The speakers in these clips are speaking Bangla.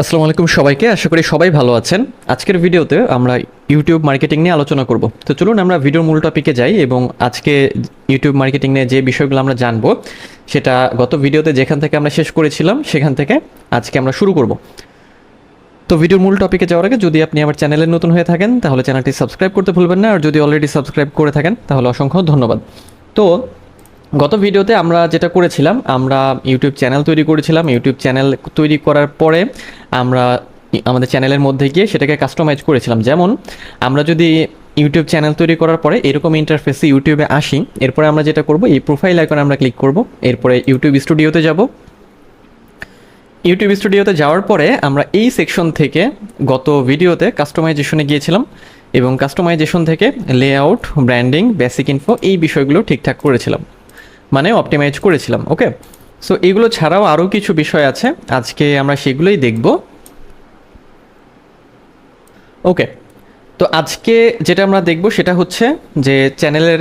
আসসালামু আলাইকুম সবাইকে। আশা করি সবাই ভালো আছেন। আজকের ভিডিওতে আমরা ইউটিউব মার্কেটিং নিয়ে আলোচনা করব। তো চলুন আমরা ভিডিওর মূল টপিকে যাই এবং আজকে ইউটিউব মার্কেটিং নিয়ে যে বিষয়গুলো আমরা জানব, সেটা গত ভিডিওতে যেখান থেকে আমরা শেষ করেছিলাম, সেখান থেকে আজকে আমরা শুরু করব। তো ভিডিওর মূল টপিকে যাওয়ার আগে যদি আপনি আমার চ্যানেলে নতুন হয়ে থাকেন, তাহলে চ্যানেলটি সাবস্ক্রাইব করতে ভুলবেন না। আর যদি অলরেডি সাবস্ক্রাইব করে থাকেন, তাহলে অসংখ্য ধন্যবাদ। তো গত ভিডিওতে আমরা যেটা করেছিলাম, আমরা ইউটিউব চ্যানেল তৈরি করেছিলাম। ইউটিউব চ্যানেল তৈরি করার পরে আমরা আমাদের চ্যানেলের মধ্যে গিয়ে সেটাকে কাস্টমাইজ করেছিলাম। যেমন, আমরা যদি ইউটিউব চ্যানেল তৈরি করার পরে এরকম ইন্টারফেসে ইউটিউবে আসি, এরপরে আমরা যেটা করব, এই প্রোফাইল আইকনে আমরা ক্লিক করব, এরপরে ইউটিউব স্টুডিওতে যাব। ইউটিউব স্টুডিওতে যাওয়ার পরে আমরা এই সেকশন থেকে গত ভিডিওতে কাস্টমাইজেশনে গিয়েছিলাম এবং কাস্টমাইজেশন থেকে লেআউট ব্র্যান্ডিং বেসিক ইনফো এই বিষয়গুলো ঠিকঠাক করেছিলাম। মানে অপটিমাইজ করেছিলাম ওকে সো এগুলো ছাড়াও আরও কিছু বিষয় আছে। আজকে আমরা সেগুলোই দেখব। ওকে তো আজকে যেটা আমরা দেখব সেটা হচ্ছে যে চ্যানেলের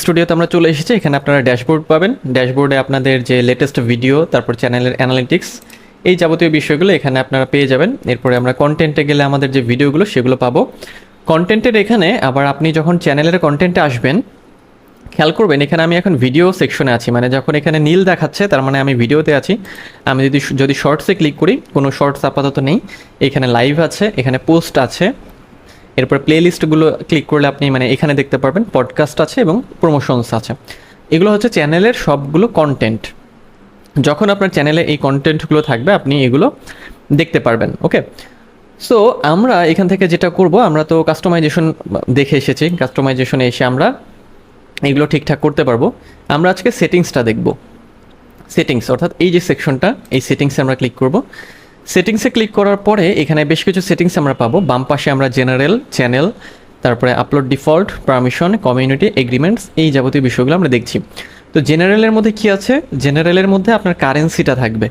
স্টুডিওতে আমরা চলে এসেছি। এখানে আপনারা ড্যাশবোর্ড পাবেন। ড্যাশবোর্ডে আপনাদের যে লেটেস্ট ভিডিও তারপর চ্যানেলের অ্যানালিটিক্স এই যাবতীয় বিষয়গুলো এখানে আপনারা পেয়ে যাবেন। এরপরে আমরা কন্টেন্টে গেলে আমাদের যে ভিডিওগুলো সেগুলো পাবো। কন্টেন্টের এখানে আবার আপনি যখন চ্যানেলের কন্টেন্টে আসবেন খেয়াল করবেন, এখানে আমি এখন ভিডিও সেকশনে আছি। মানে যখন এখানে নীল দেখাচ্ছে, তার মানে আমি ভিডিওতে আছি। আমি যদি যদি শর্টসে ক্লিক করি, কোনো শর্টস আপাতত নেই। এখানে লাইভ আছে, এখানে পোস্ট আছে। এরপর প্লেলিস্টগুলো ক্লিক করলে আপনি মানে এখানে দেখতে পারবেন পডকাস্ট আছে এবং প্রমোশনস আছে। এগুলো হচ্ছে চ্যানেলের সবগুলো কন্টেন্ট যখন আপনার চ্যানেলে এই কন্টেন্টগুলো থাকবে, আপনি এগুলো দেখতে পারবেন ওকে সো আমরা এখান থেকে যেটা করব, আমরা তো কাস্টমাইজেশন দেখে এসেছি। কাস্টমাইজেশনে এসে আমরা এগুলো ঠিকঠাক করতে পারব। আমরা আজকে সেটিংসটা দেখব। সেটিংস, অর্থাৎ এই যে সেকশনটা, এই সেটিংসে আমরা ক্লিক করব। সেটিংসে ক্লিক করার পরে এখানে বেশ কিছু সেটিংস আমরা পাবো। বাম পাশে আমরা জেনারেল, চ্যানেল, তারপরে upload default, permission, community, agreements, এই যাবতীয় বিষয়গুলো আমরা দেখছি। তো জেনারেলের মধ্যে কি আছে? জেনারেলের মধ্যে আপনার কারেন্সিটা থাকবে।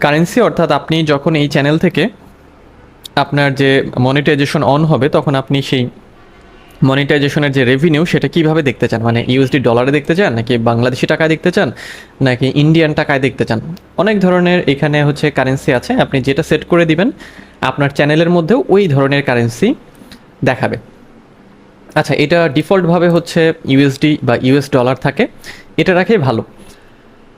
কারেন্সি অর্থাৎ আপনি যখন এই চ্যানেল থেকে আপনার যে মনিটাইজেশন অন হবে, তখন আপনি সেই মনিটাইজেশনের যে রেভিনিউ সেটা কীভাবে দেখতে চান? মানে ইউএসডি ডলারে দেখতে চান, নাকি বাংলাদেশি টাকায় দেখতে চান, নাকি ইন্ডিয়ান টাকায় দেখতে চান? অনেক ধরনের এখানে হচ্ছে কারেন্সি আছে, আপনি যেটা সেট করে দিবেন, আপনার চ্যানেলের মধ্যেও ওই ধরনের কারেন্সি দেখাবে। আচ্ছা এটা ডিফল্টভাবে হচ্ছে ইউএসডি বা ইউএস ডলার থাকে, এটা রাখেই ভালো।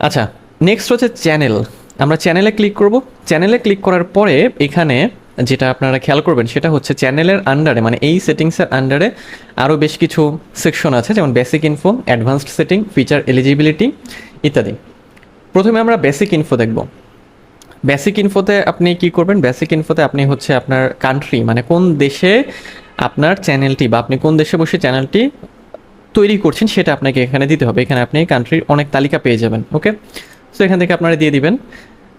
আচ্ছা নেক্সট হচ্ছে চ্যানেল আমরা চ্যানেলে ক্লিক করব। চ্যানেলে ক্লিক করার পরে এখানে যেটা আপনারা খেয়াল করবেন সেটা হচ্ছে চ্যানেলের আন্ডারে মানে এই সেটিংসের আন্ডারে আরও বেশ কিছু সেকশন আছে, যেমন basic info advanced setting feature eligibility ইত্যাদি। প্রথমে আমরা বেসিক ইনফো দেখব। বেসিক ইনফোতে আপনি কি করবেন? বেসিক ইনফোতে আপনি হচ্ছে আপনার কান্ট্রি মানে কোন দেশে আপনার চ্যানেলটি বা আপনি কোন দেশে বসে চ্যানেলটি তৈরি করছেন সেটা আপনাকে এখানে দিতে হবে। এখানে আপনি কান্ট্রির অনেক তালিকা পেয়ে যাবেন ওকে সো এখান থেকে আপনারা দিয়ে দিবেন।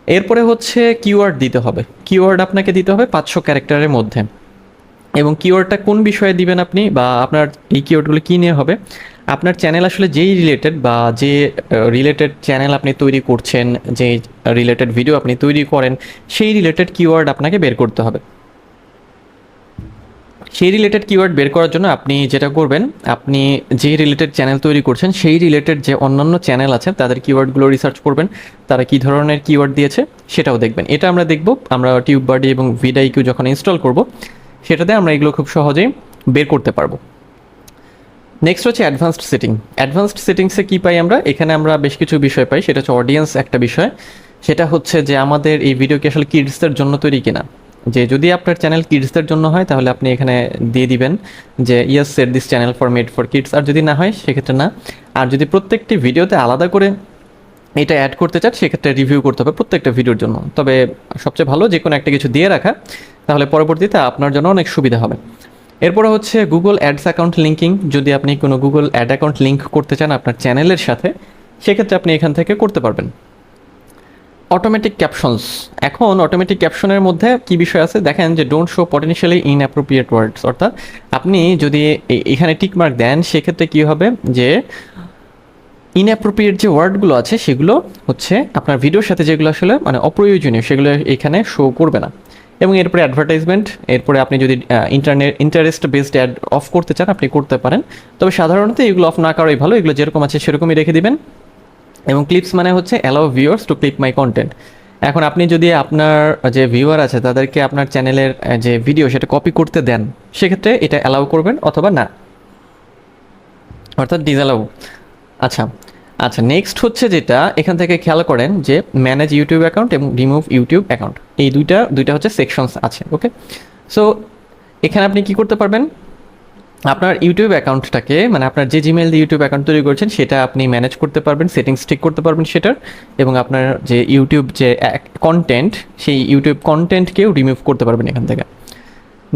এরপরে হচ্ছে কিওয়ার্ড দিতে হবে। কিওয়ার্ড আপনাকে দিতে হবে পাঁচশো ক্যারেক্টারের মধ্যে। এবং কিওয়ার্ডটা কোন বিষয়ে দিবেন আপনি বা আপনার এই কিওয়ার্ডগুলো কী নিয়ে হবে? আপনার চ্যানেল আসলে যেই রিলেটেড বা যে রিলেটেড চ্যানেল আপনি তৈরি করছেন যে রিলেটেড ভিডিও আপনি তৈরি করেন, সেই রিলেটেড কিওয়ার্ড আপনাকে বের করতে হবে। সেই রিলেটেড কিওয়ার্ড বের করার জন্য আপনি যেটা করবেন, আপনি যে রিলেটেড চ্যানেল তৈরি করছেন, সেই রিলেটেড যে অন্যান্য চ্যানেল আছে, তাদের কিওয়ার্ডগুলো রিসার্চ করবেন, তারা কী ধরনের কিওয়ার্ড দিয়েছে সেটাও দেখবেন। এটা আমরা দেখব, আমরা টিউব বাডি এবং ভিডাই ভিডাইকিউ যখন ইনস্টল করব, সেটাতে আমরা এগুলো খুব সহজেই বের করতে পারব। নেক্সট হচ্ছে অ্যাডভান্সড সেটিং অ্যাডভান্সড সেটিংসে কী পাই আমরা? এখানে আমরা বেশ কিছু বিষয় পাই, সেটা হচ্ছে অডিয়েন্স একটা বিষয়। সেটা হচ্ছে যে আমাদের এই ভিডিও কি আসলে কিডসদের জন্য তৈরি কিনা। যে যদি আপনার চ্যানেল কিডসদের জন্য হয়, তাহলে আপনি এখানে দিয়ে দিবেন যে yes set this channel for made for kids আর যদি না হয়, সেক্ষেত্রে না। আর যদি প্রত্যেকটি ভিডিওতে আলাদা করে এটা অ্যাড করতে চান, সেক্ষেত্রে রিভিউ করতে হবে প্রত্যেকটা ভিডিওর জন্য। তবে সবচেয়ে ভালো যে কোনো একটা কিছু দিয়ে রাখা, তাহলে পরবর্তীতে আপনার জন্য অনেক সুবিধা হবে। এরপরে হচ্ছে গুগল অ্যাডস অ্যাকাউন্ট লিঙ্কিং যদি আপনি কোনো গুগল অ্যাড অ্যাকাউন্ট লিঙ্ক করতে চান আপনার চ্যানেলের সাথে, সেক্ষেত্রে আপনি এখান থেকে করতে পারবেন। অটোমেটিক ক্যাপশনস এখন অটোমেটিক ক্যাপশনের মধ্যে কি বিষয় আছে? দেখেন যে don't show potentially inappropriate words অর্থাৎ আপনি যদি এখানে টিক মার্ক দেন, সেক্ষেত্রে কি হবে? যে ইনঅ্যাপ্রোপ্রিয়েট যে ওয়ার্ডগুলো আছে, সেগুলো হচ্ছে আপনার ভিডিওর সাথে যেগুলো আসলে মানে অপ্রয়োজনীয়, সেগুলো এখানে শো করবে না। এবং এরপরে অ্যাডভার্টাইজমেন্ট এরপরে আপনি যদি internet interest based ad off করতে চান, আপনি করতে পারেন। তবে সাধারণত এগুলো অফ না করাই ভালো। এগুলো যেরকম আছে, সেরকমই রেখে দিবেন। এবং ক্লিপস মানে হচ্ছে allow viewers to clip my content এখন আপনি যদি আপনার যে ভিউয়ার আছে, তাদেরকে আপনার চ্যানেলের যে ভিডিও সেটা কপি করতে দেন, সেক্ষেত্রে এটা অ্যালাউ করবেন অথবা না। অর্থাৎ ডিসঅ্যালাউ আচ্ছা আচ্ছা নেক্সট হচ্ছে যেটা, এখান থেকে খেয়াল করেন যে ম্যানেজ ইউটিউব অ্যাকাউন্ট এবং রিমুভ ইউটিউব অ্যাকাউন্ট এই দুইটা দুইটা হচ্ছে সেকশনস আছে ওকে সো এখানে আপনি কি করতে পারবেন? আপনার ইউটিউব অ্যাকাউন্টটাকে মানে আপনার যে জিমেল দিয়ে ইউটিউব অ্যাকাউন্ট তৈরি করছেন, সেটা আপনি ম্যানেজ করতে পারবেন সেটিংস ঠিক করতে পারবেন সেটার, এবং আপনার যে ইউটিউব যে কন্টেন্ট সেই ইউটিউব কন্টেন্টকেও রিমুভ করতে পারবেন এখান থেকে।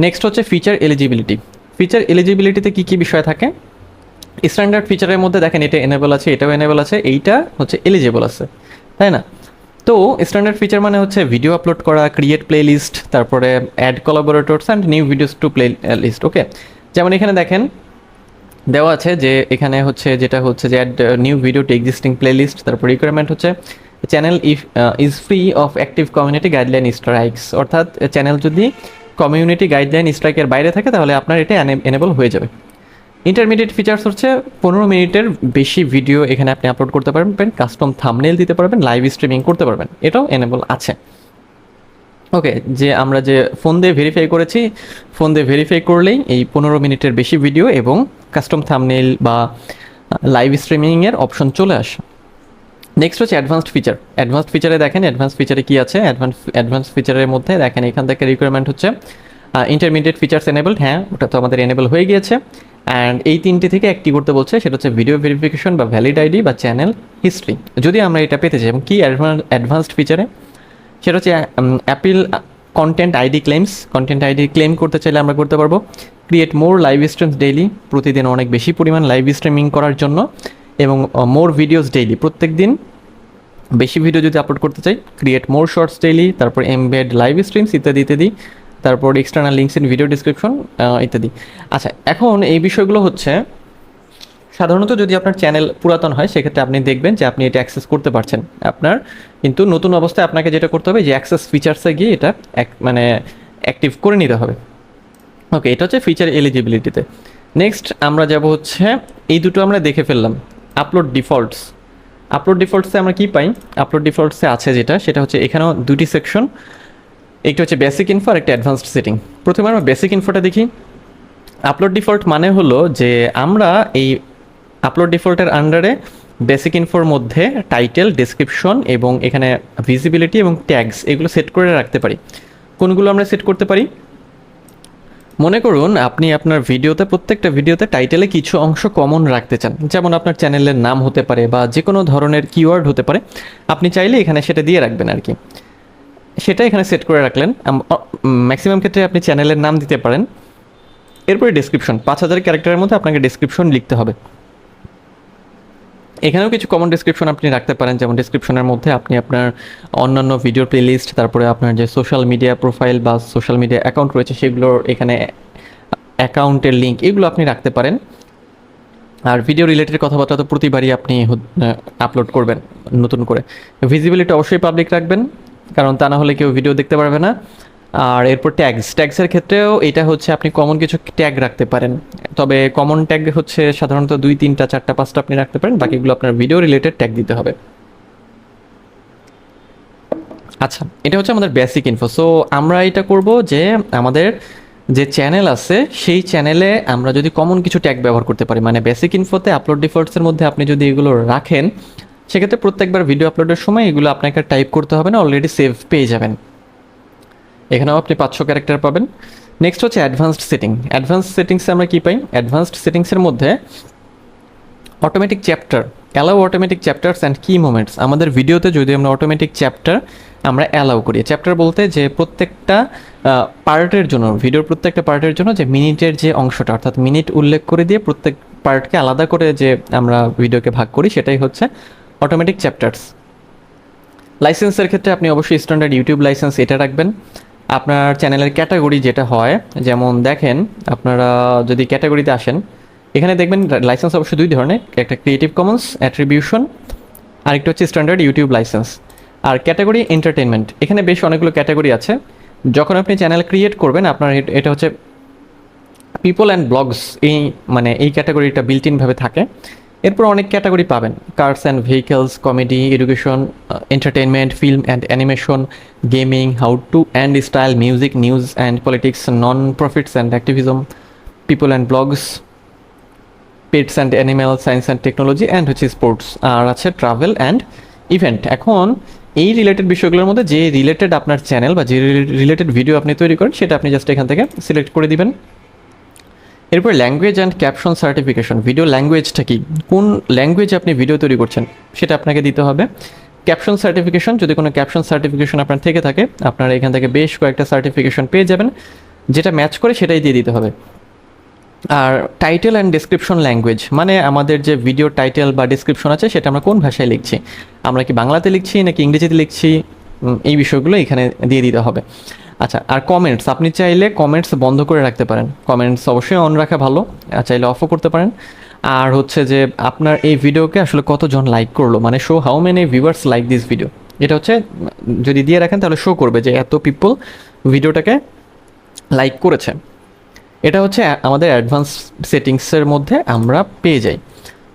নেক্সট হচ্ছে ফিচার এলিজিবিলিটি ফিচার এলিজিবিলিটিতে কী কী বিষয় থাকে? স্ট্যান্ডার্ড ফিচারের মধ্যে দেখেন, এটা এনেবল আছে, এটাও এনেবল আছে, এইটা হচ্ছে এলিজিবল আছে, তাই না? তো স্ট্যান্ডার্ড ফিচার মানে হচ্ছে ভিডিও আপলোড করা ক্রিয়েট প্লে লিস্ট তারপরে add collaborators and new videos to playlist okay যেমন এখানে দেখেন, দেওয়া আছে যে এখানে হচ্ছে যেটা হচ্ছে যে add new video to existing playlist তারপর রিকোয়ারমেন্ট হচ্ছে channel if is free of active community guideline strikes অর্থাৎ চ্যানেল যদি কমিউনিটি গাইডলাইন স্ট্রাইকের বাইরে থাকে, তাহলে আপনার এটা এনেবল হয়ে যাবে। ইন্টারমিডিয়েট ফিচার্স হচ্ছে, পনেরো মিনিটের বেশি ভিডিও এখানে আপনি আপলোড করতে পারবেন কাস্টম থামনেল দিতে পারবেন লাইভ স্ট্রিমিং করতে পারবেন, এটাও এনেবল আছে। ওকে যে আমরা যে ফোন দিয়ে ভেরিফাই করেছি ফোন দিয়ে ভেরিফাই করলেই এই পনেরো মিনিটের বেশি ভিডিও এবং কাস্টম থামনেল বা লাইভ স্ট্রিমিংয়ের অপশন চলে আসে। নেক্সট হচ্ছে অ্যাডভান্সড ফিচার অ্যাডভান্সড ফিচারে দেখেন অ্যাডভান্স ফিচারে কী আছে? অ্যাডভান্স অ্যাডভান্স ফিচারের মধ্যে দেখেন, এখান থেকে রিকোয়ারমেন্ট হচ্ছে ইন্টারমিডিয়েট ফিচার্স এনেবলড হ্যাঁ ওটা তো আমাদের এনেবল হয়ে গিয়েছে। অ্যান্ড এই তিনটি থেকে একটি করতে বলছে, সেটা হচ্ছে ভিডিও ভেরিফিকেশন বা ভ্যালিড আইডি বা চ্যানেল হিস্ট্রি যদি আমরা এটা পেতে চাই, এবং কি অ্যাডভান্সড ফিচারে সেটা হচ্ছে appeal content ID claims content ID claim করতে চাইলে আমরা করতে পারব। Create more live streams daily প্রতিদিন অনেক বেশি পরিমাণ লাইভ স্ট্রিমিং করার জন্য, এবং মোর ভিডিওস ডেইলি প্রত্যেক দিন বেশি ভিডিও যদি আপলোড করতে চাই ক্রিয়েট মোর শর্টস ডেইলি তারপর এমবেড লাইভ স্ট্রিমস ইত্যাদি ইত্যাদি, তারপর external links in video description ইত্যাদি। আচ্ছা এখন এই বিষয়গুলো হচ্ছে সাধারণত যদি আপনার চ্যানেল পুরাতন হয়, সেক্ষেত্রে আপনি দেখবেন যে আপনি এটা অ্যাক্সেস করতে পারছেন। আপনার কিন্তু নতুন অবস্থায় আপনাকে যেটা করতে হবে যে অ্যাক্সেস ফিচার্সে গিয়ে এটা এক মানে অ্যাক্টিভ করে নিতে হবে। ওকে, এটা হচ্ছে ফিচার এলিজিবিলিটিতে। নেক্সট আমরা যাব হচ্ছে, এই দুটো আমরা দেখে ফেললাম। Upload defaults. আপলোড ডিফল্টসে আমরা কি পাই? আপলোড ডিফল্টসে আছে যেটা, সেটা হচ্ছে এখানেও দুটি সেকশন। একটা হচ্ছে বেসিক ইনফো আর একটা অ্যাডভান্সড সেটিং। প্রথমে আমরা বেসিক ইনফোটা দেখি। আপলোড ডিফল্ট মানে হলো যে আমরা এই আপলোড ডিফল্টের আন্ডারে বেসিক ইনফোর মধ্যে টাইটেল ডেসক্রিপশন এবং এখানে ভিজিবিলিটি এবং ট্যাগস এগুলো সেট করে রাখতে পারি। কোনগুলো আমরা সেট করতে পারি? মনে করুন আপনি আপনার ভিডিওতে প্রত্যেকটা ভিডিওতে টাইটেলে কিছু অংশ কমন রাখতে চান। যেমন আপনার চ্যানেলের নাম হতে পারে বা যে কোনো ধরনের কিওয়ার্ড হতে পারে। আপনি চাইলে এখানে সেটা দিয়ে রাখবেন আর কি সেটা এখানে সেট করে রাখলেন। ম্যাক্সিমাম ক্ষেত্রে আপনি চ্যানেলের নাম দিতে পারেন। এরপরে ডিসক্রিপশন পাঁচ হাজার ক্যারেক্টারের মধ্যে আপনাকে ডিসক্রিপশন লিখতে হবে। এখানেও কিছু কমন ডিসক্রিপশন আপনি রাখতে পারেন। যেমন ডিসক্রিপশনের মধ্যে আপনি আপনার অন্যান্য ভিডিও প্লেলিস্ট তারপরে আপনার যে সোশ্যাল মিডিয়া প্রোফাইল বা সোশ্যাল মিডিয়া অ্যাকাউন্ট রয়েছে, সেগুলোর এখানে অ্যাকাউন্টের লিঙ্ক এগুলো আপনি রাখতে পারেন। আর ভিডিও রিলেটেড কথাবার্তা তো প্রতিবারই আপনি আপলোড করবেন নতুন করে। ভিজিবিলিটি অবশ্যই পাবলিক রাখবেন, কারণ তা না হলে কেউ ভিডিও দেখতে পারবে না। আর এরপর ট্যাগস ট্যাগসের ক্ষেত্রেও এটা হচ্ছে আপনি কমন কিছু ট্যাগ রাখতে পারেন। তবে কমন ট্যাগ হচ্ছে সাধারণত দুই, তিনটা, চারটা, পাঁচটা আপনি রাখতে পারেন, বাকিগুলো আপনার ভিডিও রিলেটেড ট্যাগ দিতে হবে। আচ্ছা এটা হচ্ছে আমাদের বেসিক ইনফো সো আমরা এটা করব যে আমাদের যে চ্যানেল আছে, সেই চ্যানেলে আমরা যদি কমন কিছু ট্যাগ ব্যবহার করতে পারি মানে বেসিক ইনফোতে আপলোড ডিফল্টসের মধ্যে আপনি যদি এগুলো রাখেন, সেক্ষেত্রে প্রত্যেকবার ভিডিও আপলোডের সময় এগুলো আপনাকে টাইপ করতে হবে না অলরেডি সেভ পেয়ে যাবেন। এখানেও আপনি পাঁচশো ক্যারেক্টার পাবেন। নেক্সট হচ্ছে অ্যাডভান্সড সেটিং অ্যাডভান্সড সেটিংসে আমরা কী পাই? অ্যাডভান্সড সেটিংসের মধ্যে automatic chapter allow automatic chapters and key moments আমাদের ভিডিওতে যদি আমরা অটোমেটিক চ্যাপ্টার আমরা অ্যালাউ করি। চ্যাপ্টার বলতে যে প্রত্যেকটা পার্টের জন্য ভিডিওর প্রত্যেকটা পার্টের জন্য যে মিনিটের যে অংশটা, অর্থাৎ মিনিট উল্লেখ করে দিয়ে প্রত্যেক পার্টকে আলাদা করে যে আমরা ভিডিওকে ভাগ করি, সেটাই হচ্ছে অটোমেটিক চ্যাপ্টার্স লাইসেন্সের ক্ষেত্রে আপনি অবশ্যই স্ট্যান্ডার্ড ইউটিউব লাইসেন্স এটা রাখবেন। আপনার চ্যানেলের ক্যাটাগরি যেটা হয়, যেমন দেখেন, আপনারা যদি ক্যাটাগরিতে আসেন, এখানে দেখবেন লাইসেন্স অবশ্যই দুই ধরনের, একটা ক্রিয়েটিভ কমন্স অ্যাট্রিবিউশন আরেকটা হচ্ছে স্ট্যান্ডার্ড ইউটিউব লাইসেন্স আর ক্যাটাগরি এন্টারটেনমেন্ট এখানে বেশ অনেকগুলো ক্যাটাগরি আছে। যখন আপনি চ্যানেল ক্রিয়েট করবেন, আপনার এটা হচ্ছে পিপল অ্যান্ড ব্লগস এই মানে এই ক্যাটাগরিটা বিল্ট ইনভাবে থাকে। এরপর অনেক ক্যাটাগরি পাবেন। Cars and vehicles comedy education entertainment film and animation gaming how to and style music news and politics non profits and activism people and blogs pets and animal science and technology and হচ্ছে স্পোর্টস আর আছে ট্রাভেল অ্যান্ড ইভেন্ট এখন এই রিলেটেড বিষয়গুলোর মধ্যে যে রিলেটেড আপনার চ্যানেল বা যে রিলেটেড ভিডিও আপনি তৈরি করেন, সেটা আপনি জাস্ট এখান থেকে সিলেক্ট করে দিবেন। এরপর language and caption certification video ল্যাঙ্গুয়েজটা কি? কোন ল্যাঙ্গুয়েজে আপনি ভিডিও তৈরি করছেন? সেটা আপনাকে দিতে হবে। ক্যাপশন সার্টিফিকেশন যদি কোনো ক্যাপশন সার্টিফিকেশন আপনার থেকে থাকে, আপনারা এখান থেকে বেশ কয়েকটা সার্টিফিকেশন পেয়ে যাবেন। যেটা ম্যাচ করে সেটাই দিয়ে দিতে হবে। আর টাইটেল অ্যান্ড ডিসক্রিপশন ল্যাঙ্গুয়েজ মানে আমাদের যে ভিডিও টাইটেল বা ডিসক্রিপশন আছে, সেটা আমরা কোন ভাষায় লিখছি? আমরা কি বাংলাতে লিখছি নাকি ইংরেজিতে লিখছি? এই বিষয়গুলো এখানে দিয়ে দিতে হবে। আচ্ছা আর কমেন্টস আপনি চাইলে কমেন্টস বন্ধ করে রাখতে পারেন। কমেন্টস অবশ্যই অন রাখা ভালো চাইলে অফও করতে পারেন। আর হচ্ছে যে, আপনার এই ভিডিওকে আসলে কতজন লাইক করল? মানে show how many viewers like this video এটা হচ্ছে, যদি দিয়ে রাখেন তাহলে শো করবে যে এত পিপল ভিডিওটাকে লাইক করেছে। এটা হচ্ছে আমাদের অ্যাডভান্স সেটিংসের মধ্যে আমরা পেয়ে যাই।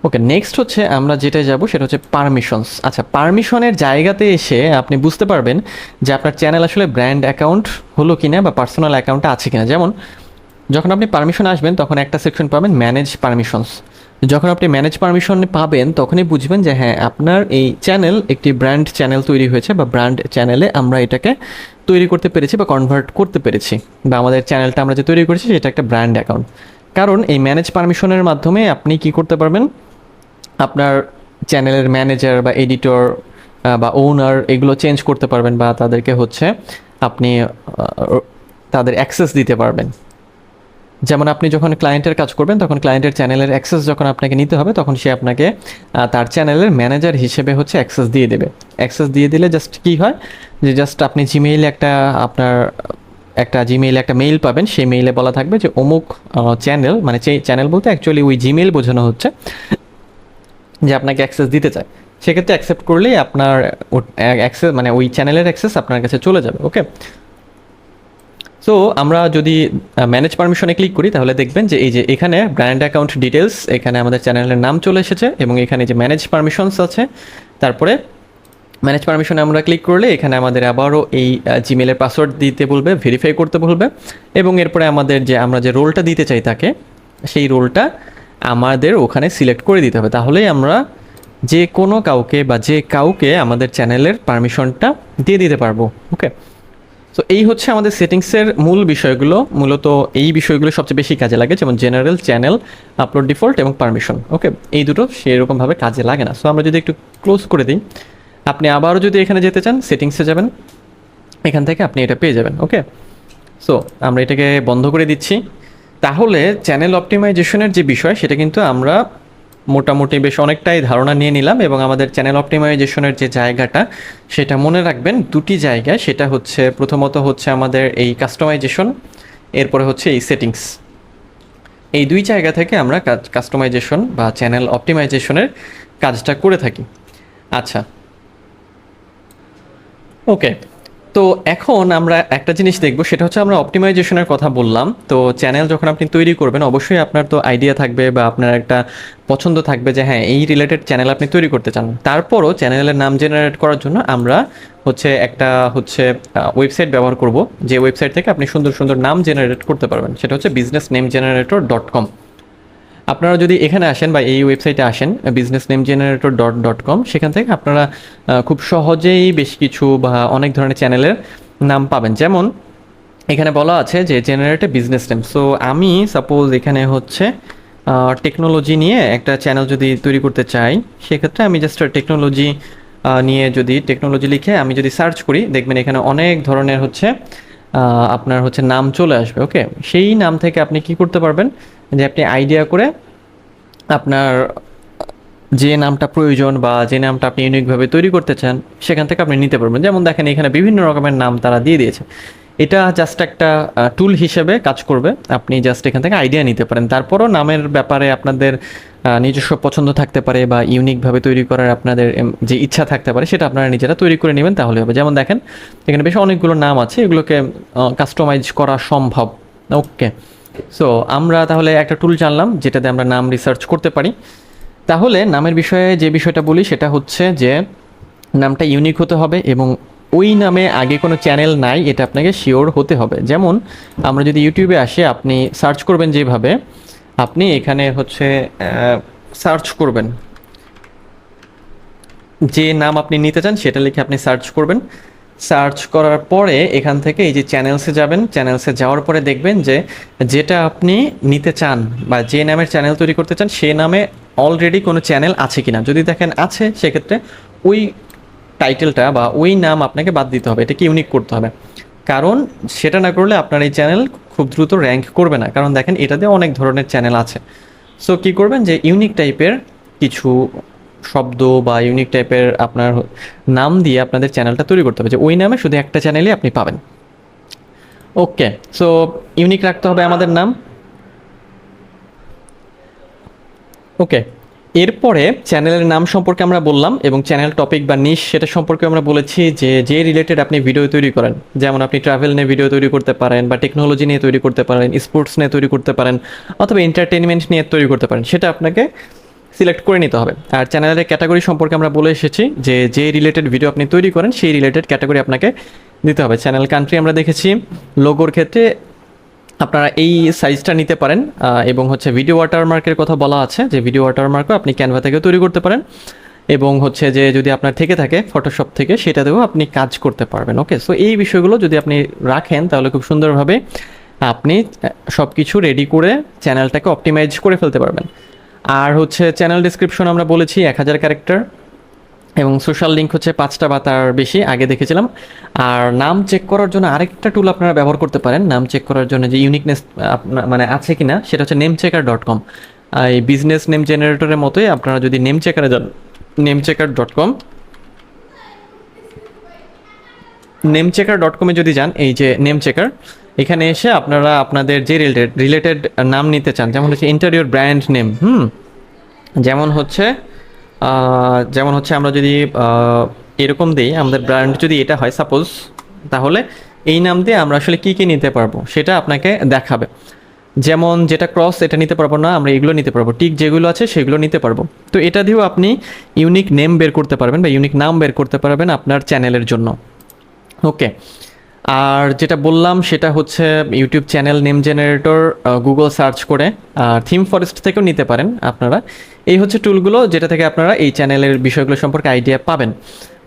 ওকে নেক্সট হচ্ছে আমরা যেটা যাব সেটা হচ্ছে পারমিশনস আচ্ছা পারমিশনের জায়গাতে এসে আপনি বুঝতে পারবেন যে আপনার চ্যানেল আসলে ব্র্যান্ড অ্যাকাউন্ট হলো কিনা বা পার্সোনাল অ্যাকাউন্টটা আছে কিনা। যেমন, যখন আপনি পারমিশন আসবেন, তখন একটা সেকশন পাবেন ম্যানেজ পারমিশনস যখন আপনি ম্যানেজ পারমিশন পাবেন, তখনই বুঝবেন যে হ্যাঁ আপনার এই চ্যানেল একটি ব্র্যান্ড চ্যানেল তৈরি হয়েছে বা ব্র্যান্ড চ্যানেলে আমরা এটাকে তৈরি করতে পেরেছি বা কনভার্ট করতে পেরেছি বা আমাদের চ্যানেলটা আমরা যে তৈরি করেছি সেটা একটা ব্র্যান্ড অ্যাকাউন্ট কারণ এই ম্যানেজ পারমিশনের মাধ্যমে আপনি কি করতে পারবেন? আপনার চ্যানেলের ম্যানেজার বা এডিটর বা ওনার এগুলো চেঞ্জ করতে পারবেন বা তাদেরকে হচ্ছে আপনি তাদের অ্যাক্সেস দিতে পারবেন। যেমন আপনি যখন ক্লায়েন্টের কাজ করবেন, তখন ক্লায়েন্টের চ্যানেলের অ্যাক্সেস যখন আপনাকে নিতে হবে, তখন সে আপনাকে তার চ্যানেলের ম্যানেজার হিসেবে হচ্ছে অ্যাক্সেস দিয়ে দেবে। অ্যাক্সেস দিয়ে দিলে জাস্ট কি হয়? যে জাস্ট আপনি জিমেইলে একটা, আপনার একটা জিমেইলে একটা মেইল পাবেন, সেই মেইলে বলা থাকবে যে অমুক চ্যানেল মানে চ্যানেল বলতে অ্যাকচুয়ালি ওই জিমেইল বোঝানো হচ্ছে। যে আপনাকে অ্যাক্সেস দিতে চায়। সেক্ষেত্রে অ্যাকসেপ্ট করলেই আপনার অ্যাক্সেস মানে ওই চ্যানেলের অ্যাক্সেস আপনার কাছে চলে যাবে ওকে সো আমরা যদি ম্যানেজ পারমিশনে ক্লিক করি, তাহলে দেখবেন যে এই যে এখানে ব্র্যান্ড অ্যাকাউন্ট ডিটেলস এখানে আমাদের চ্যানেলের নাম চলে এসেছে এবং এখানে যে ম্যানেজ পারমিশনস আছে, তারপরে ম্যানেজ পারমিশনে আমরা ক্লিক করলে এখানে আমাদের আবারও এই জিমেলের পাসওয়ার্ড দিতে বলবে ভেরিফাই করতে বলবে এবং এরপরে আমাদের যে আমরা যে রোলটা দিতে চাই তাকে, সেই রোলটা আমাদের ওখানে সিলেক্ট করে দিতে হবে। তাহলেই আমরা যে কোনো কাউকে বা যে কাউকে আমাদের চ্যানেলের পারমিশনটা দিয়ে দিতে পারব। ওকে সো এই হচ্ছে আমাদের সেটিংসের মূল বিষয়গুলো। মূলত এই বিষয়গুলো সবচেয়ে বেশি কাজে লাগে, যেমন জেনারেল চ্যানেল আপলোড ডিফল্ট এবং পারমিশন ওকে এই দুটো সেরকমভাবে কাজে লাগে না। সো আমরা যদি একটু ক্লোজ করে দিই, আপনি আবারও যদি এখানে যেতে চান সেটিংসে যাবেন, এখান থেকে আপনি এটা পেয়ে যাবেন। ওকে সো আমরা এটাকে বন্ধ করে দিচ্ছি। তাহলে চ্যানেল অপটিমাইজেশনের যে বিষয়, সেটা কিন্তু আমরা মোটামুটি বেশ অনেকটাই ধারণা নিয়ে নিলাম এবং আমাদের চ্যানেল অপটিমাইজেশনের যে জায়গাটা, সেটা মনে রাখবেন, দুটি জায়গায় সেটা হচ্ছে প্রথমত হচ্ছে আমাদের এই কাস্টমাইজেশন এরপরে হচ্ছে এই সেটিংস এই দুই জায়গা থেকে আমরা কাস্টমাইজেশন বা চ্যানেল অপটিমাইজেশনের কাজটা করে থাকি। আচ্ছা। ওকে তো এখন আমরা একটা জিনিস দেখব, সেটা হচ্ছে আমরা অপটিমাইজেশনের কথা বললাম। তো চ্যানেল যখন আপনি তৈরি করবেন, অবশ্যই আপনার তো আইডিয়া থাকবে বা আপনার একটা পছন্দ থাকবে যে হ্যাঁ এই রিলেটেড চ্যানেল আপনি তৈরি করতে চান। তারপরও চ্যানেলের নাম জেনারেট করার জন্য আমরা হচ্ছে একটা হচ্ছে ওয়েবসাইট ব্যবহার করব, যে ওয়েবসাইট থেকে আপনি সুন্দর সুন্দর নাম জেনারেট করতে পারবেন। সেটা হচ্ছে business name generator dot com আপনারা যদি এখানে আসেন বা এই ওয়েবসাইটে আসেন business name generator dot dot com সেখান থেকে আপনারা খুব সহজেই বেশ কিছু বা অনেক ধরনের চ্যানেলের নাম পাবেন। যেমন, এখানে বলা আছে যে জেনারেট বিজনেস নেম সো আমি সাপোজ এখানে হচ্ছে টেকনোলজি নিয়ে একটা চ্যানেল যদি তৈরি করতে চাই, সেক্ষেত্রে আমি জাস্ট টেকনোলজি নিয়ে যদি টেকনোলজি লিখে আমি যদি সার্চ করি, দেখবেন এখানে অনেক ধরনের হচ্ছে আপনার হচ্ছে নাম চলে আসবে ওকে সেই নাম থেকে আপনি কি করতে পারবেন? যে আপনি আইডিয়া করে আপনার যে নামটা প্রয়োজন বা যে নামটা আপনি ইউনিকভাবে তৈরি করতে চান, সেখান থেকে আপনি নিতে পারবেন। যেমন দেখেন, এখানে বিভিন্ন রকমের নাম তারা দিয়ে দিয়েছে। এটা জাস্ট একটা টুল হিসেবে কাজ করবে। আপনি জাস্ট এখান থেকে আইডিয়া নিতে পারেন। তারপরও নামের ব্যাপারে আপনাদের নিজস্ব পছন্দ থাকতে পারে বা ইউনিকভাবে তৈরি করার আপনাদের যে ইচ্ছা থাকতে পারে, সেটা আপনারা নিজেরা তৈরি করে নেবেন, তাহলে হবে। যেমন দেখেন, এখানে বেশ অনেকগুলো নাম আছে। এগুলোকে কাস্টমাইজ করা সম্ভব। ওকে সো আমরা তাহলে একটা টুল জানলাম, যেটাতে আমরা নাম রিসার্চ করতে পারি। তাহলে নামের বিষয়ে যে বিষয়টা বলি, সেটা হচ্ছে যে নামটা ইউনিক হতে হবে এবং ওই নামে আগে কোনো চ্যানেল নাই, এটা আপনাকে শিওর হতে হবে। যেমন, আমরা যদি ইউটিউবে আসি, আপনি সার্চ করবেন যেভাবে, আপনি এখানে হচ্ছে সার্চ করবেন। যে নাম আপনি নিতে চান, সেটা লিখে আপনি সার্চ করবেন। সার্চ করার পরে এখান থেকে এই যে চ্যানেলসে যাবেন, চ্যানেলসে যাওয়ার পরে দেখবেন যে যেটা আপনি নিতে চান বা যে নামের চ্যানেল তৈরি করতে চান, সে নামে অলরেডি কোনো চ্যানেল আছে কিনা। যদি দেখেন আছে, সেক্ষেত্রে ওই টাইটেলটা বা ওই নাম আপনাকে বাদ দিতে হবে। এটাকে ইউনিক করতে হবে। কারণ সেটা না করলে আপনার এই চ্যানেল খুব দ্রুত র্যাঙ্ক করবে না। কারণ দেখেন এটাতে অনেক ধরনের চ্যানেল আছে। সো কি করবেন যে ইউনিক টাইপের কিছু শব্দ বা ইউনিক টাইপের আপনার নাম দিয়ে আপনাদের চ্যানেলটা তৈরি করতে হবে। যে ওই নামে শুধু একটা চ্যানেলই আপনি পাবেন। ওকে সো ইউনিক রাখতে হবে আমাদের নাম। ওকে এরপরে চ্যানেলের নাম সম্পর্কে আমরা বললাম এবং চ্যানেল টপিক বা নিশ সেটা সম্পর্কে আমরা বলেছি যে যে রিলেটেড আপনি ভিডিও তৈরি করেন, যেমন আপনি ট্রাভেল নিয়ে ভিডিও তৈরি করতে পারেন বা টেকনোলজি নিয়ে তৈরি করতে পারেন স্পোর্টস নিয়ে তৈরি করতে পারেন, অথবা এন্টারটেনমেন্ট নিয়ে তৈরি করতে পারেন, সেটা আপনাকে সিলেক্ট করে নিতে হবে। আর চ্যানেলের ক্যাটাগরি সম্পর্কে আমরা বলে এসেছি যে যে রিলেটেড ভিডিও আপনি তৈরি করেন, সেই রিলেটেড ক্যাটাগরি আপনাকে দিতে হবে। চ্যানেল কান্ট্রি আমরা দেখেছি লোগোর ক্ষেত্রে আপনারা এই সাইজটা নিতে পারেন এবং হচ্ছে ভিডিও ওয়াটারমার্কের কথা বলা আছে যে ভিডিও ওয়াটারমার্কও আপনি ক্যানভা থেকে তৈরি করতে পারেন। এবং হচ্ছে যে, যদি আপনার থেকে থাকে ফটোশপ থেকে, সেটাতেও আপনি কাজ করতে পারবেন। ওকে সো এই বিষয়গুলো যদি আপনি রাখেন, তাহলে খুব সুন্দরভাবে আপনি সব কিছু রেডি করে চ্যানেলটাকে অপটিমাইজ করে ফেলতে পারবেন। আর হচ্ছে চ্যানেল ডিসক্রিপশন আমরা বলেছি, এক হাজার ক্যারেক্টার এবং সোশ্যাল লিঙ্ক হচ্ছে পাঁচটা বা তার বেশি, আগে দেখেছিলাম। আর নাম চেক করার জন্য আরেকটা টুল আপনারা ব্যবহার করতে পারেন। নাম চেক করার জন্য যে ইউনিকনেস আপনার মানে আছে কি না সেটা হচ্ছে নেম চেকার ডট কম এই বিজনেস নেম জেনারেটরের মতোই আপনারা যদি নেম চেকারে যান name checker dot com name checker dot কমে যদি যান, এই যে নেম চেকার এখানে এসে আপনারা আপনাদের যে রিলেটেড রিলেটেড নাম নিতে চান, যেমন হচ্ছে ইন্টারিয়র ব্র্যান্ড নেম হুম? যেমন হচ্ছে যেমন হচ্ছে আমরা যদি এরকম দিই, আমাদের ব্র্যান্ড যদি এটা হয় সাপোজ তাহলে এই নাম দিয়ে আমরা আসলে কি কি নিতে পারব, সেটা আপনাকে দেখাবে। যেমন যেটা ক্রস এটা নিতে পারব না, আমরা এগুলো নিতে পারব। টিক যেগুলো আছে, সেগুলো নিতে পারব। তো এটা দিয়েও আপনি ইউনিক নেম বের করতে পারবেন বা ইউনিক নাম বের করতে পারবেন আপনার চ্যানেলের জন্য। ওকে আর যেটা বললাম, সেটা হচ্ছে YouTube channel name generator Google search করে, আর থিম ফরেস্ট থেকেও নিতে পারেন আপনারা। এই হচ্ছে টুলগুলো যেটা থেকে আপনারা এই চ্যানেলের বিষয়গুলো সম্পর্কে আইডিয়া পাবেন।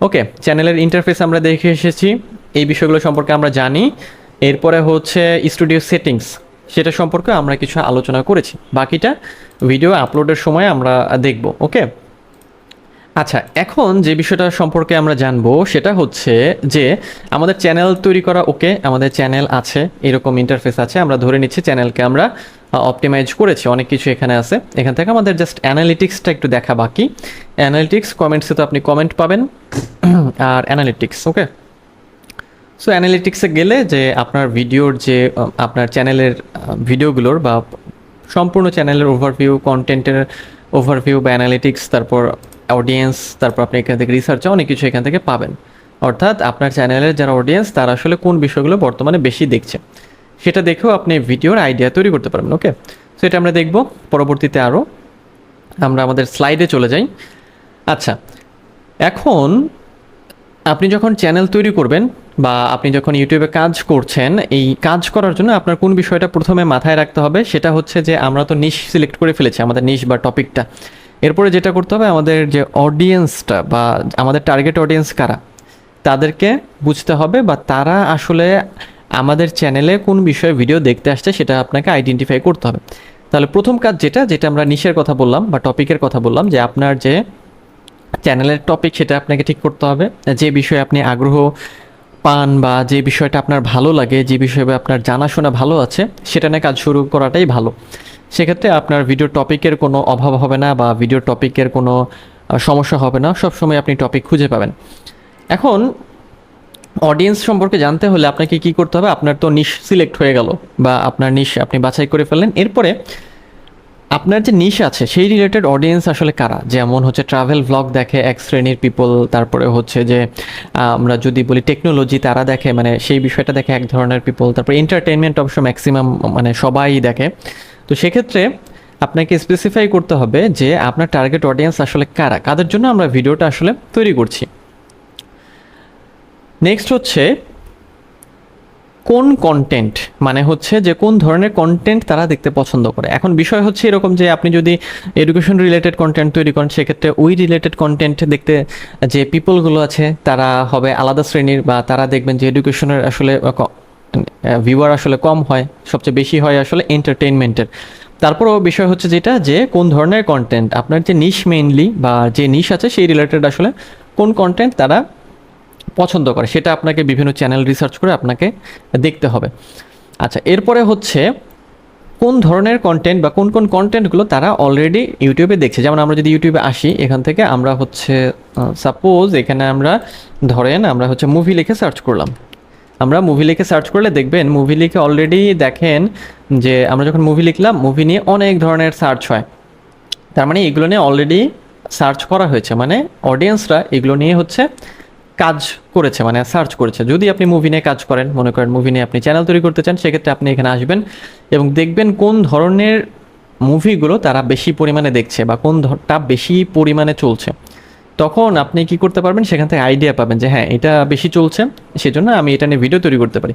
ওকে চ্যানেলের ইন্টারফেস আমরা দেখে এসেছি। এই বিষয়গুলো সম্পর্কে আমরা জানি। এরপরে হচ্ছে স্টুডিও সেটিংস সেটা সম্পর্কে আমরা কিছু আলোচনা করেছি। বাকিটা ভিডিও আপলোডের সময় আমরা দেখব। ওকে আচ্ছা এখন যে বিষয়টা সম্পর্কে আমরা জানব সেটা হচ্ছে যে আমাদের চ্যানেল তৈরি করা, ওকে, আমাদের চ্যানেল আছে, এরকম ইন্টারফেস আছে, আমরা ধরে নিচ্ছি চ্যানেলকে আমরা অপটিমাইজ করেছি, অনেক কিছু এখানে আছে। এখান থেকে আমাদের জাস্ট অ্যানালিটিক্সটা একটু দেখা বাকি। অ্যানালিটিক্স কমেন্টসে তো আপনি কমেন্ট পাবেন, আর অ্যানালিটিক্স ওকে? সো অ্যানালিটিক্সে গেলে যে আপনার ভিডিওর যে আপনার চ্যানেলের ভিডিওগুলোর বা সম্পূর্ণ চ্যানেলের ওভারভিউ কন্টেন্টের ওভারভিউ বা অ্যানালিটিক্স তারপর অডিয়েন্স তারপর আপনি এখান থেকে রিসার্চ অনেক কিছু এখান থেকে পাবেন। অর্থাৎ আপনার চ্যানেলের যারা অডিয়েন্স তারা আসলে কোন বিষয়গুলো বর্তমানে বেশি দেখছে। সেটা দেখেও আপনি ভিডিওর আইডিয়া তৈরি করতে পারবেন ওকে সো এটা আমরা দেখব। পরবর্তীতে আরও আমরা আমাদের স্লাইডে চলে যাই। আচ্ছা এখন আপনি যখন চ্যানেল তৈরি করবেন বা আপনি যখন ইউটিউবে কাজ করছেন, এই কাজ করার জন্য আপনার কোন বিষয়টা প্রথমে মাথায় রাখতে হবে? সেটা হচ্ছে যে আমরা তো নিশ সিলেক্ট করে ফেলেছি, আমাদের নিশ বা টপিকটা এরপরে যেটা করতে হবে, আমাদের যে অডিয়েন্সটা বা আমাদের টার্গেট অডিয়েন্স কারা, তাদেরকে বুঝতে হবে বা তারা আসলে আমাদের চ্যানেলে কোন বিষয়ে ভিডিও দেখতে আসছে সেটা আপনাকে আইডেন্টিফাই করতে হবে। তাহলে প্রথম কাজ যেটা যেটা আমরা নিশের কথা বললাম বা টপিকের কথা বললাম, যে আপনার যে চ্যানেলের টপিক সেটা আপনাকে ঠিক করতে হবে, যে বিষয়ে আপনি আগ্রহ পান বা যে বিষয়টা আপনার ভালো লাগে, যে বিষয়ে আপনার জানাশোনা ভালো আছে, সেটা নিয়ে কাজ শুরু করাটাই ভালো। সেক্ষেত্রে আপনার ভিডিও টপিকের কোনো অভাব হবে না বা ভিডিও টপিকের কোনো সমস্যা হবে না। সবসময় আপনি টপিক খুঁজে পাবেন। এখন অডিয়েন্স সম্পর্কে জানতে হলে আপনাকে কি করতে হবে? আপনার তো নিশ সিলেক্ট হয়ে গেল বা আপনার নিশ আপনি বাছাই করে ফেললেন। এরপরে, আপনার যে নিশ আছে, সেই রিলেটেড অডিয়েন্স আসলে কারা? যেমন হচ্ছে ট্রাভেল ভ্লগ দেখে এক শ্রেণির পিপল তারপরে হচ্ছে যে আমরা যদি বলি টেকনোলজি তারা দেখে মানে সেই বিষয়টা দেখে এক ধরনের পিপল তারপর এন্টারটেনমেন্ট অবশ্য ম্যাক্সিমাম মানে সবাই দেখে। তো সেক্ষেত্রে আপনাকে স্পেসিফাই করতে হবে যে আপনার টার্গেট অডিয়েন্স আসলে কারা? কাদের জন্য আমরা ভিডিওটা আসলে তৈরি করছি? নেক্সট হচ্ছে কোন কন্টেন্ট মানে হচ্ছে যে কোন ধরনের কন্টেন্ট তারা দেখতে পছন্দ করে? এখন বিষয় হচ্ছে এরকম যে আপনি যদি এডুকেশন রিলেটেড কন্টেন্ট তৈরি করেন, সেক্ষেত্রে ওই রিলেটেড কন্টেন্ট দেখতে যে পিপলগুলো আছে, তারা হবে আলাদা শ্রেণির বা তারা দেখবেন যে এডুকেশনের আসলে ভিউয়ার আসলে কম হয়, সবচেয়ে বেশি হয় আসলে এন্টারটেইনমেন্টের তারপরও বিষয় হচ্ছে যেটা যে কোন ধরনের কন্টেন্ট আপনার যে নিশ মেইনলি বা যে নিশ আছে সেই রিলেটেড আসলে কোন কন্টেন্ট তারা পছন্দ করে, সেটা আপনাকে বিভিন্ন চ্যানেল রিসার্চ করে আপনাকে দেখতে হবে। আচ্ছা এরপরে হচ্ছে কোন ধরনের কন্টেন্ট বা কোন কোন কন্টেন্টগুলো তারা অলরেডি ইউটিউবে দেখছে? যেমন আমরা যদি ইউটিউবে আসি, এখান থেকে আমরা হচ্ছে সাপোজ এখানে আমরা, ধরেন আমরা হচ্ছে মুভি লিখে সার্চ করলাম। আমরা মুভি লিখে সার্চ করলে দেখবেন মুভি লিখে অলরেডি দেখেন যে আমরা যখন মুভি লিখলাম মুভি নিয়ে অনেক ধরনের সার্চ হয়। তার মানে এগুলো নিয়ে অলরেডি সার্চ করা হয়েছে। মানে অডিয়েন্সরা এগুলো নিয়ে হচ্ছে কাজ করেছে মানে সার্চ করেছে। যদি আপনি মুভি নিয়ে কাজ করেন, মনে করেন মুভি নিয়ে আপনি চ্যানেল তৈরি করতে চান, সেক্ষেত্রে আপনি এখানে আসবেন এবং দেখবেন কোন ধরনের মুভিগুলো তারা বেশি পরিমাণে দেখছে বা কোন ধরটা বেশি পরিমাণে চলছে। তখন আপনি কি করতে পারবেন? সেখান থেকে আইডিয়া পাবেন যে হ্যাঁ এটা বেশি চলছে, সেজন্য আমি এটা নিয়ে ভিডিও তৈরি করতে পারি।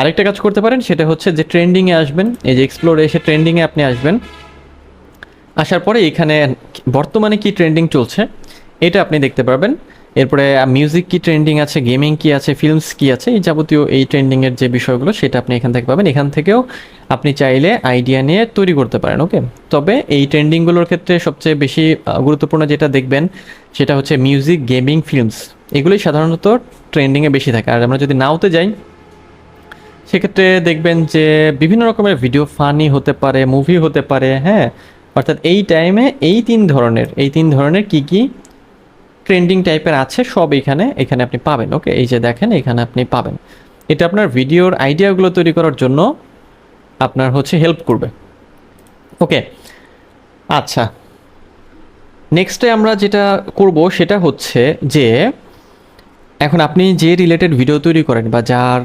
আরেকটা কাজ করতে পারেন, সেটা হচ্ছে যে ট্রেন্ডিংয়ে আসবেন, এই যে এক্সপ্লোরে এসে ট্রেন্ডিংয়ে আপনি আসবেন। আসার পরে এখানে বর্তমানে কি ট্রেন্ডিং চলছে, এটা আপনি দেখতে পারবেন। এরপরে মিউজিক কি ট্রেন্ডিং আছে গেমিং কি আছে ফিল্মস কি আছে, এই যাবতীয় এই ট্রেন্ডিংয়ের যে বিষয়গুলো, সেটা আপনি এখান থেকে পাবেন। এখান থেকেও আপনি চাইলে আইডিয়া নিয়ে তৈরি করতে পারেন ওকে তবে এই ট্রেন্ডিংগুলোর ক্ষেত্রে সবচেয়ে বেশি গুরুত্বপূর্ণ যেটা দেখবেন, সেটা হচ্ছে মিউজিক গেমিং ফিল্মস এগুলোই সাধারণত ট্রেন্ডিংয়ে বেশি থাকে। আর আমরা যদি নাওতে যাই, সেক্ষেত্রে দেখবেন যে বিভিন্ন রকমের ভিডিও ফানি হতে পারে মুভি হতে পারে হ্যাঁ? অর্থাৎ এই টাইমে এই তিন ধরনের, এই তিন ধরনের কি কি ট্রেন্ডিং টাইপের আছে, সব এখানে এখানে আপনি পাবেন। ওকে এই যে দেখেন, এখানে আপনি পাবেন। এটা আপনার ভিডিওর আইডিয়াগুলো তৈরি করার জন্য আপনার হচ্ছে হেল্প করবে। ওকে আচ্ছা। নেক্সটে আমরা যেটা করব, সেটা হচ্ছে যে এখন আপনি যে রিলেটেড ভিডিও তৈরি করেন বা যার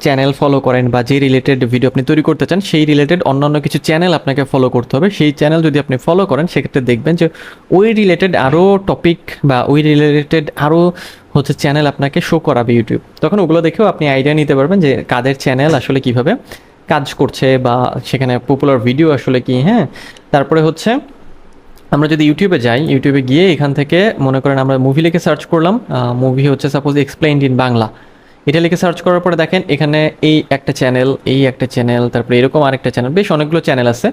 চ্যানেল ফলো করেন বা যে রিলেটেড ভিডিও আপনি তৈরি করতে চান, সেই রিলেটেড অন্যান্য কিছু চ্যানেল আপনাকে ফলো করতে হবে। সেই চ্যানেল যদি আপনি ফলো করেন, সেক্ষেত্রে দেখবেন যে ওই রিলেটেড আরও টপিক বা ওই রিলেটেড আরও হচ্ছে চ্যানেল আপনাকে শো করাবে ইউটিউব তখন ওগুলো দেখেও আপনি আইডিয়া নিতে পারবেন যে কাদের চ্যানেল আসলে কীভাবে কাজ করছে বা সেখানে পপুলার ভিডিও আসলে কি হ্যাঁ? তারপরে হচ্ছে আমরা যদি ইউটিউবে যাই ইউটিউবে গিয়ে এখান থেকে মনে করেন আমরা মুভি লিখে সার্চ করলাম মুভি হচ্ছে সাপোজ এক্সপ্লেইনড ইন বাংলা এটা লিখে সার্চ করার পরে দেখেন এখানে এই একটা চ্যানেল এই একটা চ্যানেল তারপরে এরকম আরেকটা চ্যানেল বেশ অনেকগুলো চ্যানেল আছে।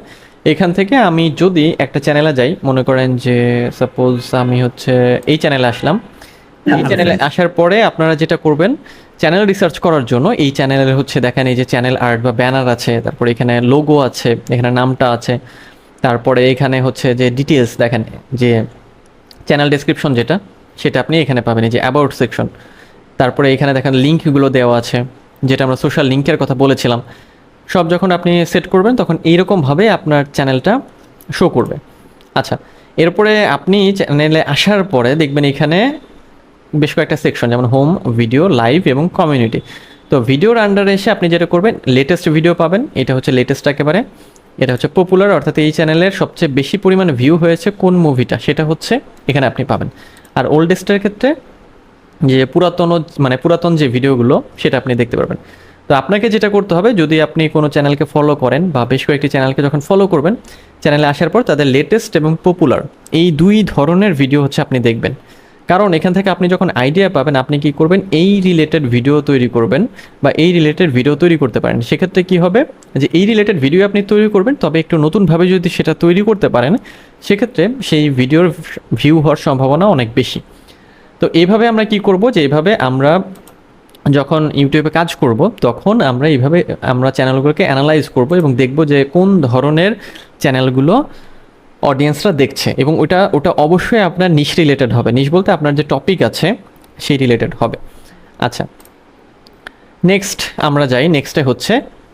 এখান থেকে আমি যদি একটা চ্যানেলে যাই মনে করেন যে সাপোজ আমি হচ্ছে এই চ্যানেলে আসলাম। এই চ্যানেলে আসার পরে আপনারা যেটা করবেন চ্যানেল রিসার্চ করার জন্য এই চ্যানেলের হচ্ছে দেখেন এই যে চ্যানেল আর্ট বা ব্যানার আছে তারপর এখানে লোগো আছে এখানে নামটা আছে। তারপরে এখানে হচ্ছে যে ডিটেলস দেখেন, যে চ্যানেল ডেসক্রিপশন যেটা, সেটা আপনি এখানে পাবেন, এই যে অ্যাবাউট সেকশন তারপরে এখানে দেখেন লিঙ্কগুলো দেওয়া আছে, যেটা আমরা সোশ্যাল লিঙ্কের কথা বলেছিলাম। সব যখন আপনি সেট করবেন, তখন এইরকমভাবে আপনার চ্যানেলটা শো করবে। আচ্ছা এরপরে আপনি চ্যানেলে আসার পরে দেখবেন এখানে বেশ কয়েকটা সেকশন যেমন হোম ভিডিও লাইভ এবং কমিউনিটি তো ভিডিওর আন্ডারে এসে আপনি যেটা করবেন লেটেস্ট ভিডিও পাবেন, এটা হচ্ছে লেটেস্ট একেবারে। এটা হচ্ছে পপুলার অর্থাৎ এই চ্যানেলের সবচেয়ে বেশি পরিমাণে ভিউ হয়েছে কোন মুভিটা সেটা হচ্ছে এখানে আপনি পাবেন। আর ওল্ডেস্টের ক্ষেত্রে যে পুরাতন মানে পুরাতন যে ভিডিওগুলো সেটা আপনি দেখতে পারবেন। তো আপনাকে যেটা করতে হবে, যদি আপনি কোনো চ্যানেলকে ফলো করেন বা বেশ কয়েকটি চ্যানেলকে যখন ফলো করবেন চ্যানেলে আসার পর তাদের লেটেস্ট এবং পপুলার এই দুই ধরনের ভিডিও হচ্ছে আপনি দেখবেন। কারণ এখান থেকে আপনি যখন আইডিয়া পাবেন, আপনি কি করবেন? এই রিলেটেড ভিডিও তৈরি করবেন বা এই রিলেটেড ভিডিও তৈরি করতে পারেন। সেক্ষেত্রে কি হবে? যে এই রিলেটেড ভিডিও আপনি তৈরি করবেন, তবে একটু নতুনভাবে যদি সেটা তৈরি করতে পারেন, সেক্ষেত্রে সেই ভিডিওর ভিউ হওয়ার সম্ভাবনা অনেক বেশি। তো এইভাবে আমরা কি করব? যে এইভাবে আমরা যখন ইউটিউবে কাজ করব, তখন আমরা এইভাবে আমরা চ্যানেলগুলোকে অ্যানালাইজ করব এবং দেখব যে কোন ধরনের চ্যানেলগুলো অডিয়েন্সরা দেখছে এবং ওটা ওটা অবশ্যই আপনার নিশ রিলেটেড হবে। নিশ বলতে আপনার যে টপিক আছে, সেই রিলেটেড হবে। আচ্ছা নেক্সট আমরা যাই। নেক্সটে হচ্ছে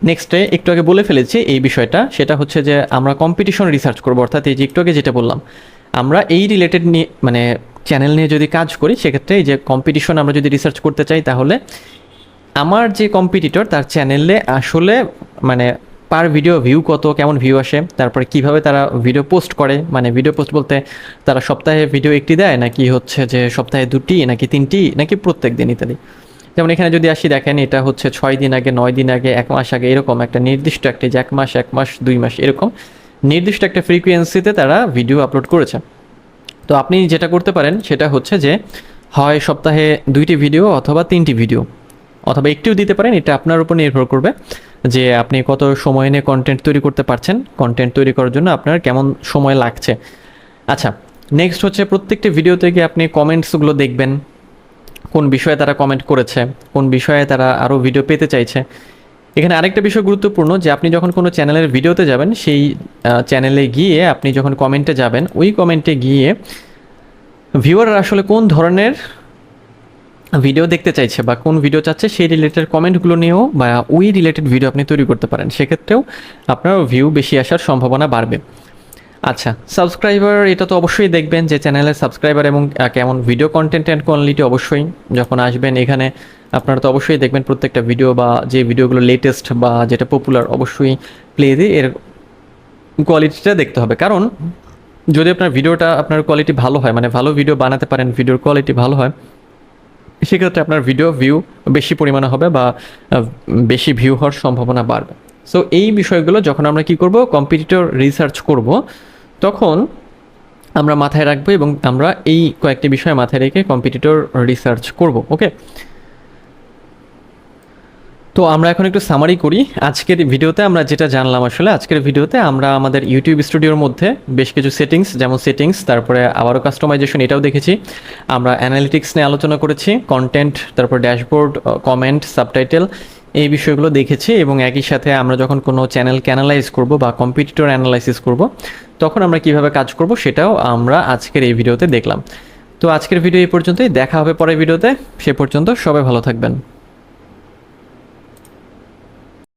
নেক্সটে একটু আগে বলে ফেলেছি এই বিষয়টা। সেটা হচ্ছে যে আমরা কম্পিটিশন রিসার্চ করব। অর্থাৎ এই যে একটু আগে যেটা বললাম, আমরা এই রিলেটেড নিয়ে মানে চ্যানেল নিয়ে যদি কাজ করি, সেক্ষেত্রে এই যে কম্পিটিশন আমরা যদি রিসার্চ করতে চাই, তাহলে আমার যে কম্পিটিটর তার চ্যানেলে আসলে মানে পার ভিডিও ভিউ কত, কেমন ভিউ আসে, তারপরে কীভাবে তারা ভিডিও পোস্ট করে মানে ভিডিও পোস্ট বলতে তারা সপ্তাহে ভিডিও একটি দেয়, নাকি হচ্ছে যে সপ্তাহে দুটি, নাকি তিনটি, নাকি প্রত্যেক দিন ইত্যাদি? যেমন এখানে যদি আসি, দেখেন এটা হচ্ছে ছয় দিন আগে, নয় দিন আগে, এক মাস আগে, এরকম একটা নির্দিষ্ট একটা যে এক মাস এক মাস, দুই মাস, এরকম নির্দিষ্ট একটা ফ্রিকোয়েন্সিতে তারা ভিডিও আপলোড করেছে। তো আপনি যেটা করতে পারেন, সেটা হচ্ছে যে হয় সপ্তাহে দুইটি ভিডিও অথবা তিনটি ভিডিও অথবা একটিও দিতে পারেন, এটা আপনার উপর নির্ভর করবে যে আপনি কত সময় নিয়ে কন্টেন্ট তৈরি করতে পারছেন কন্টেন্ট তৈরি করার জন্য আপনার কেমন সময় লাগছে। আচ্ছা নেক্সট হচ্ছে প্রত্যেকটি ভিডিওতে গিয়ে আপনি কমেন্টসগুলো দেখবেন, কোন বিষয়ে তারা কমেন্ট করেছে, কোন বিষয়ে তারা আরও ভিডিও পেতে চাইছে। এখানে আরেকটা বিষয় গুরুত্বপূর্ণ যে আপনি যখন কোনো চ্যানেলের ভিডিওতে যাবেন, সেই চ্যানেলে গিয়ে আপনি যখন কমেন্টে যাবেন, ওই কমেন্টে গিয়ে ভিউয়াররা আসলে কোন ধরনের ভিডিও দেখতে চাইছে বা কোন ভিডিও চাচ্ছে, সেই রিলেটেড কমেন্টগুলো নিয়েও বা ওই রিলেটেড ভিডিও আপনি তৈরি করতে পারেন। সেক্ষেত্রেও আপনার ভিউ বেশি আসার সম্ভাবনা বাড়বে। আচ্ছা সাবস্ক্রাইবার এটা তো অবশ্যই দেখবেন যে চ্যানেলের সাবস্ক্রাইবার এবং কেমন ভিডিও কন্টেন্ট অ্যান্ড কোয়ালিটি অবশ্যই। যখন আসবেন এখানে, আপনারা তো অবশ্যই দেখবেন প্রত্যেকটা ভিডিও বা যে ভিডিওগুলো লেটেস্ট বা যেটা পপুলার অবশ্যই প্লে দিয়ে এর কোয়ালিটিটা দেখতে হবে। কারণ, যদি আপনার ভিডিওটা আপনার কোয়ালিটি ভালো হয় মানে ভালো ভিডিও বানাতে পারেন ভিডিওর কোয়ালিটি ভালো হয় সেক্ষেত্রে আপনার ভিডিও ভিউ বেশি পরিমাণে হবে বা বেশি ভিউ হওয়ার সম্ভাবনা বাড়বে। সো এই বিষয়গুলো যখন আমরা কি করব কম্পিটিটর রিসার্চ করব, তখন আমরা মাথায় রাখব এবং আমরা এই কয়েকটি বিষয় মাথায় রেখে কম্পিটিটর রিসার্চ করব ওকে তো আমরা এখন একটু সামারি করি। আজকের ভিডিওতে আমরা যেটা জানলাম আসলে, আজকের ভিডিওতে আমরা আমাদের ইউটিউব স্টুডিওর মধ্যে বেশ কিছু সেটিংস যেমন সেটিংস তারপরে আবারও কাস্টমাইজেশন এটাও দেখেছি। আমরা অ্যানালিটিক্স নিয়ে আলোচনা করেছি কন্টেন্ট তারপর ড্যাশবোর্ড কমেন্ট সাবটাইটেল এই বিষয়গুলো দেখেছি এবং একই সাথে আমরা যখন কোনো চ্যানেলকে অ্যানালাইজ করব বা কম্পিটিটর অ্যানালাইসিস করব, তখন আমরা কীভাবে কাজ করব সেটাও আমরা আজকের এই ভিডিওতে দেখলাম। তো আজকের ভিডিও এই পর্যন্তই, দেখা হবে পরের ভিডিওতে। সে পর্যন্ত সবাই ভালো থাকবেন।